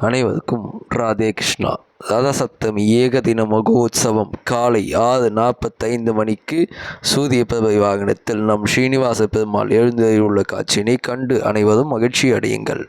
அனைவருக்கும் ராதே கிருஷ்ணா. ரதசப்தமி ஏகதின மகோத்சவம். காலை ஆறு நாற்பத்தைந்து மணிக்கு சூரிய பிரபை வாகனத்தில் நம் ஸ்ரீனிவாச பெருமாள் எழுந்தருளியுள்ள காட்சியினை கண்டு அனைவரும் மகிழ்ச்சி அடையுங்கள்.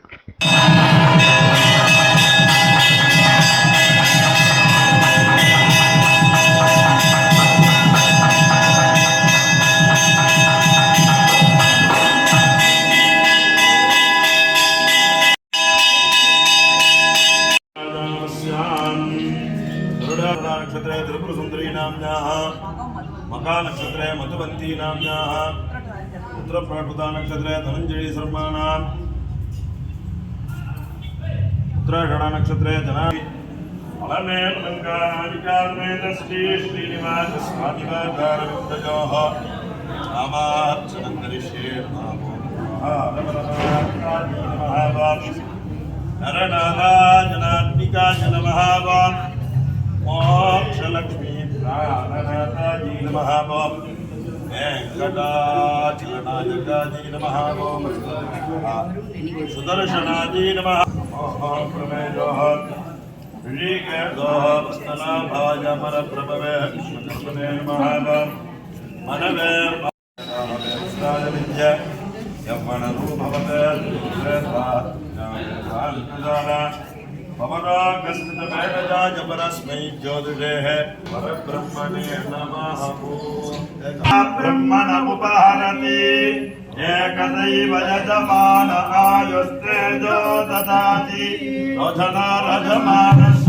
उत्तरप्राकृता नक्षत्रे धनञ्जयी शर्माणाम् उत्तराषाढा नक्षत्रे जना फलमे लङ्कानिकामेन श्री श्रीनिवासस्वामिवाकारविन्दयोः नामार्चनं करिष्ये नरनारायणात्मिकाय नमः वाम् मोक्षलक्ष्मी प्राणनाथायै नमः वाम् वेङ्कटाचलनायकायै नमः वाम् सुदर्शनायै नमः प्रमेयोः ऋषिकेशोः वस्तनाभाय मनप्रभवे विष्णुकर्मणे नमः वाम् मनवे पवनागस्थितमेकजाय परस्मै ज्योतिषेः परब्रह्मणे नमः ब्रह्मणमुपहरति एकदैव यजमान आयुस्तेजो ददाति रोधना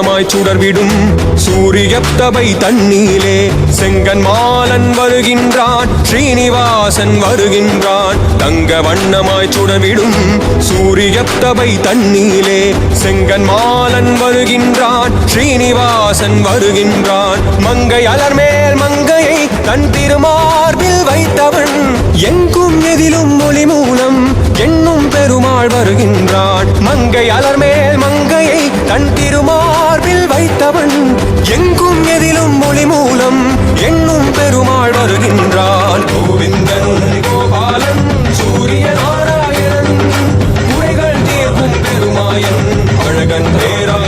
வண்ணமாய் சுடர்விடும் சூரியத்தவை தண்ணீலே. செங்கன் மாலன் வருகின்றான் ஸ்ரீனிவாசன் வருகின்றான். தங்க வண்ணமாய் சுடர்விடும் சூரியத்தவை தண்ணீலே. செங்கன் மாலன் வருகின்றான் ஸ்ரீனிவாசன் வருகின்றான். மங்கை அலர்மேல் மங்கையை தன் திருமார்பில் வைத்தவன். எங்கும் எதிலும் மொழி மூலம் என்னும் பெருமாள் வருகின்றான். மங்கை அலர்மேல் மங்கையை தன் திருமார் படைத்தவன் எங்கும் எதிலும் மொழி மூலம் எண்ணும் பெருமாள் வருகின்றான். கோவிந்தன் கோபாலன் சூரிய நாராயணன் குறைகள் தீர்க்கும் பெருமாயன் அழகன் பேராயணன்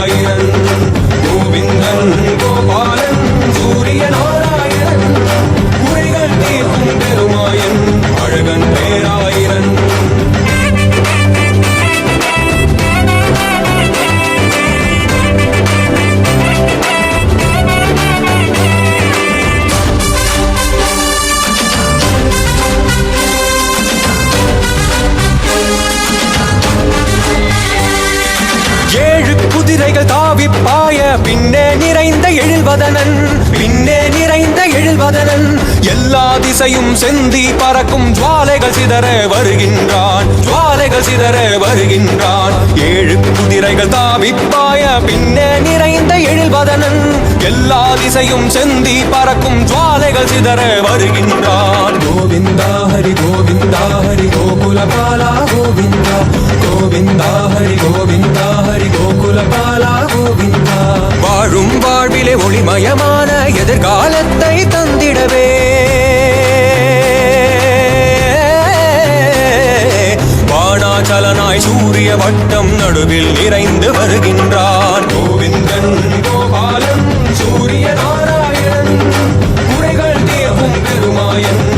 சிதற வருகின்றான். ஜுவாலைகள் சிதற வருகின்றான். ஏழு குதிரைகள் தாவிப்பாய. பின்னே நிறைந்த எழில்வதனன். எல்லா திசையும் செந்தி பறக்கும் ஜுவாலைகள் சிதற வருகின்றான். கோவிந்தா ஹரி கோவிந்தா ஹரி கோகுல பாலா கோவிந்தா. கோவிந்தா ஹரி கோவிந்தா ஹரி கோகுல பாலா கோவிந்தா. வாழும் வாழ்விலே ஒளிமயமான எதிர்காலத்தை தந்திடவே. வானாச்சலனாய் சூரிய வட்டம் நடுவில் நிறைந்து வருகின்றான். கோவிந்தன் கோபாலன் சூரிய நாராயணன் குறைகள் தேவும் பெருமாயன்.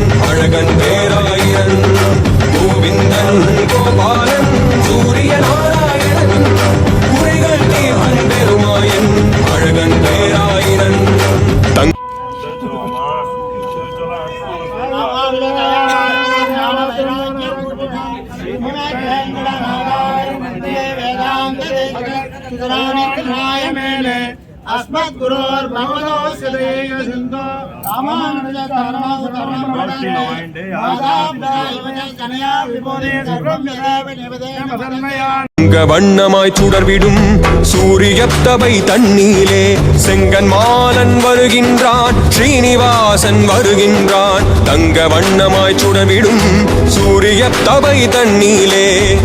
வண்ணமாய் சுடர்விடும் சூரியத்தபை தண்ணீலே. செங்கன் மாலன் வருகின்றான் ஸ்ரீனிவாசன் வருகின்றான். தங்க வண்ணமாய் சுடர்விடும் சூரியத்தபை தண்ணீலே.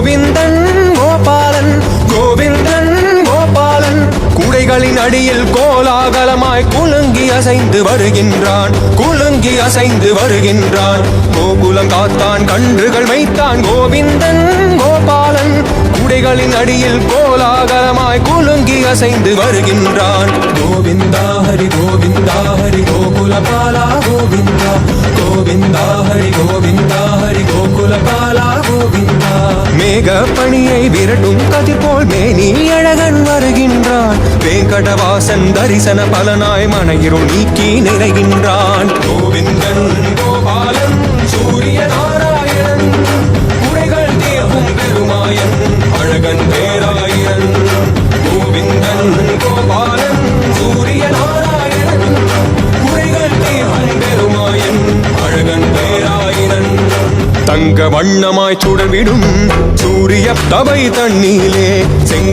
கோவிந்தன் கோபாலன் கோவிந்தன் கோபாலன். குடைகளின் அடியில் கோலாகலமாய் குலுங்கி அசைந்து வருகின்றான் குலுங்கி அசைந்து வருகின்றான். கோகுலம் காத்தான் கன்றுகள் வைத்தான் கோவிந்தன் குடைகளின் அடியில் கோலாகலமாய் குலுங்கி அசைந்து வருகின்றான். கோவிந்தா ஹரி கோவிந்தா ஹரி கோகுலபாலா கோவிந்தா. கோவிந்தா ஹரி கோவிந்தா ஹரி கோகுலபாலா கோவிந்தா. மேக பணியை விரட்டும் கதி போல் மேனி அழகன் வருகின்றான். வேங்கடவாசன் தரிசன பலனாய் மனையிரு நீக்கி நிறைகின்றான். கோவிந்தன்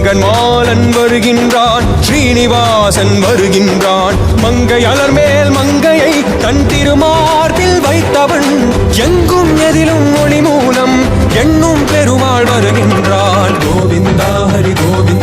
செங்கன் வருகின்றான் ஸ்ரீனிவாசன் வருகின்றான். மங்கை அலர் மேல் மங்கையை தன் திருமார்பில் வைத்தவன். எங்கும் எதிலும் ஒளி மூலம் எண்ணும் பெருமாள் வருகின்றான் கோவிந்தா ஹரி கோவிந்தா.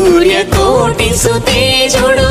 సూర్య కోటి సుతేజుడు.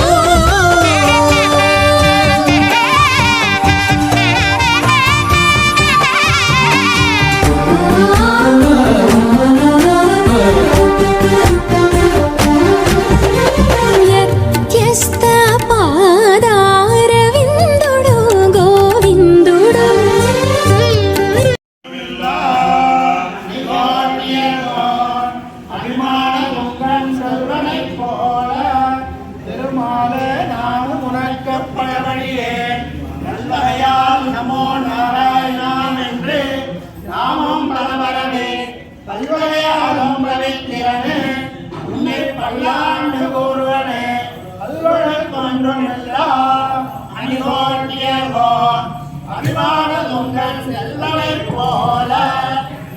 செல்லவை போல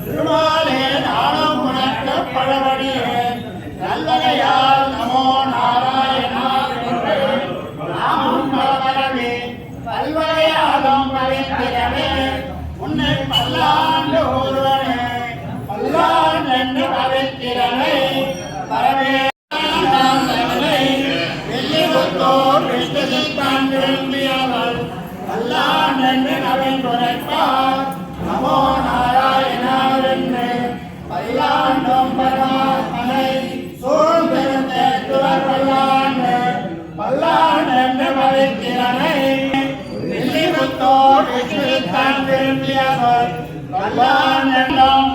திருமாலே நானும் உனக்கு பழவடியேன் நல்லதையால் நமோ நாராயணா என்று நாமும் பலவரவே பல்வகையாலும் பவித்திரவே உன்னை பல்லாண்டு ஒருவனே பல்லாண்டு என்று பவித்திரனை பரவே வெள்ளிபுத்தோர் பல்லாண்டு என்று நமோ உரைப்பார் என்று நாராயணாவென்று பல்லாண்டும் பரமாத்மனை சூழ்ந்திருந்தேத்துவர் பல்லாண்டு பல்லாண்டு என்று பவித்திரனை வெள்ளிபுத்தோர் விஷ்ணுசித்தான் விரும்பியவர் பல்லாண்டெல்லாம் பரமாத்மனை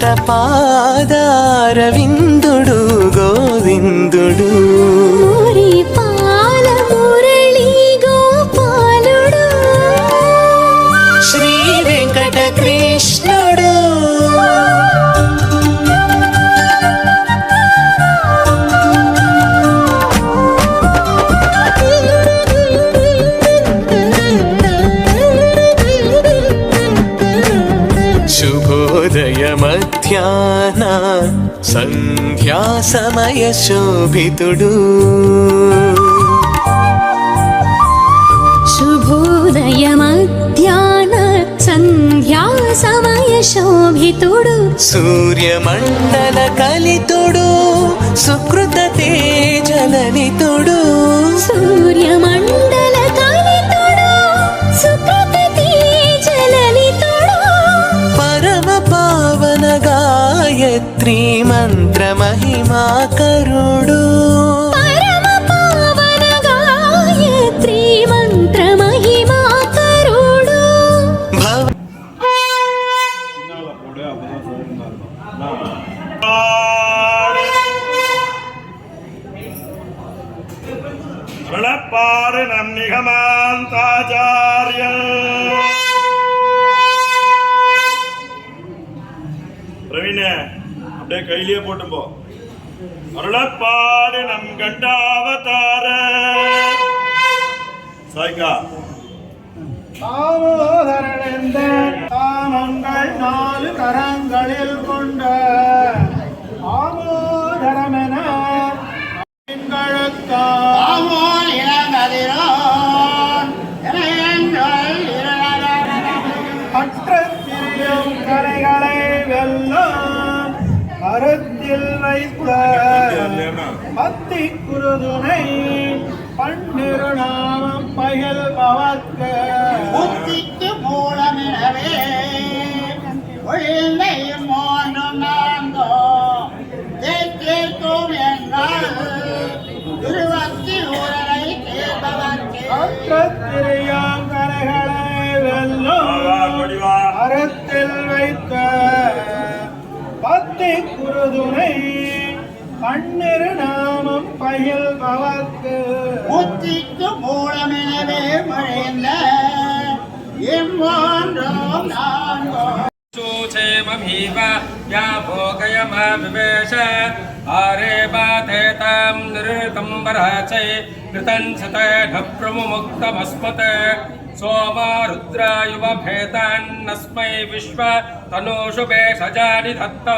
అనంత పాదారవిందుడు గోవిందుడు. సంధ్యా సమయ శోభితుడు. శుభోదయ మధ్యాహ్న సంధ్యా సమయ శోభితుడు. సూర్యమండల కలితుడు సుకృత తేజలనితుడు సూర్యమండల కలితుడు గాయత్రీ మంత్రమహిమాకరుడు. தாமோன் இளங்கதிரோ அற்றத்திரியும் கரைகளை வெல்லும். மரத்தில் வைத்த பத்தி குருதுனை பன்னிரு நாமம் பகல் பவத்தை தெரியாம் கரைகளை வெல்லும் அறத்தில் வைத்த பத்தை குருதுனை பன்னிரு நாமம் பயில் பவர்க்கு புத்திக்கு மூலமெனவே மழைந்த இம்மோன்றோம் நான்கோ. சூச்சேமீவ யா போகயமா விவேஷ आरे बाधे तां निरृतं वराचै कृतं शतेन प्रमुमुक्तमस्मत् सोमा रुद्रायुवभेदान्नस्मै विश्व तनूषु भेषजानि धत्तो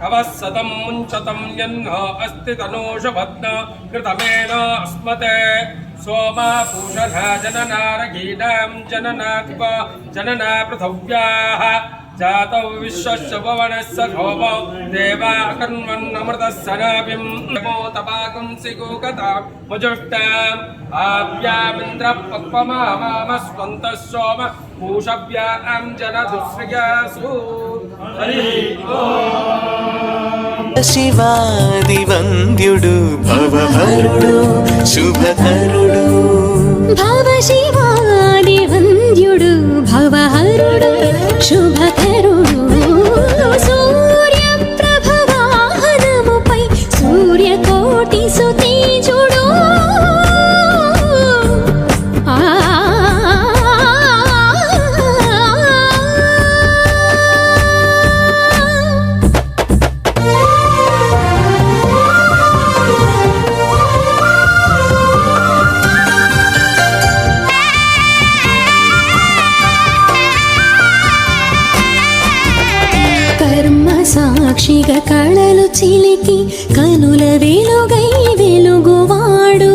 नवः सतं मुञ्चतं यन्नो अस्ति तनूषु भद्न कृतमेन अस्मत् सोमा पूषधा जननारगीणां जननाधिप जनना पृथिव्याः जातौ विश्वस्य भवनस्य भवौ देवा अकर्मन्नमृतस्सनाभिं नमो तपाकुंसि गोकथा मुजुष्टाम् आव्यामिन्द्रपक्वमामामस्वन्तः सोम पूषव्यां जनधुश्रियासु शिवादिवन्द्युडु भवभरुडु शुभकरुडु సాక్షిగా కళలు చిలికి కనుల వెలుగై వెలుగువాడు.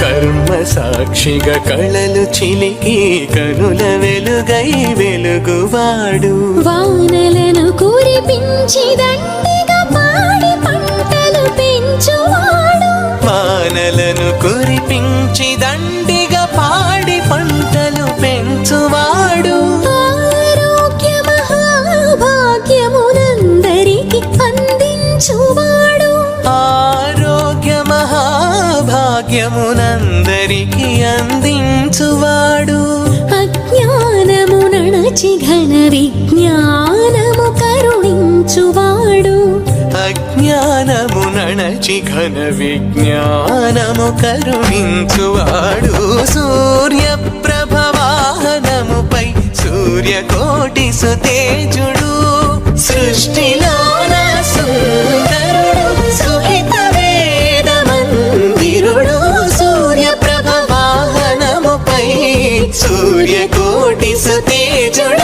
కర్మ సాక్షిగా కళలు చిలికి కనుల వెలుగై వెలుగువాడు. వానలను కురిపించి దండిగా పాడి పంటలు పెంచువాడు. వానలను కురిపించి మహాభాగ్యమునందరికి అందించువాడు. అజ్ఞానము నడచి ఘన విజ్ఞానము కరుణించువాడు. అజ్ఞానము నణచి ఘన విజ్ఞానము కరుణించువాడు. సూర్య ప్రభవాహనముపై సూర్యకోటి సుతేజుడు సృష్టిలోన సుందరుడు. సూర్యకోటి సుతేజుడు